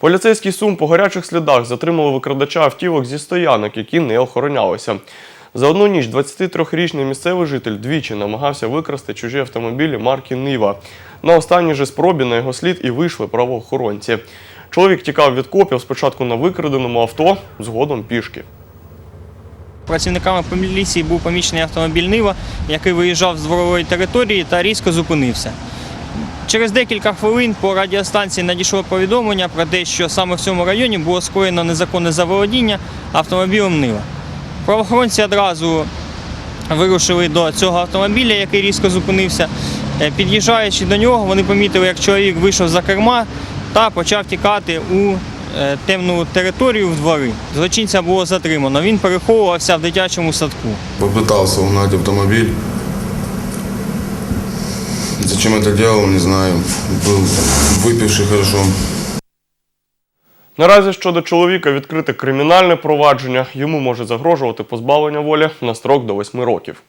Поліцейський сум по гарячих слідах затримали викрадача автівок зі стоянок, які не охоронялися. За одну ніч 23-річний місцевий житель двічі намагався викрасти чужі автомобілі марки Нива. На останній же спробі на його слід і вийшли правоохоронці. Чоловік тікав від копів спочатку на викраденому авто, згодом пішки. Працівниками поліції був помічений автомобіль Нива, який виїжджав з дворової території та різко зупинився. Через декілька хвилин по радіостанції надійшло повідомлення про те, що саме в цьому районі було скоєно незаконне заволодіння автомобілем Нива. Правоохоронці одразу вирушили до цього автомобіля, який різко зупинився. Е, Під'їжджаючи до нього, вони помітили, як чоловік вийшов за керма та почав тікати у е, темну територію в двори. Злочинця було затримано. Він переховувався в дитячому садку. Попытался угнать автомобиль. Зачем это делал, не знаю. Был выпивший хорошо. Наразі щодо чоловіка відкрите кримінальне провадження. Йому може загрожувати позбавлення волі на строк до 8 років.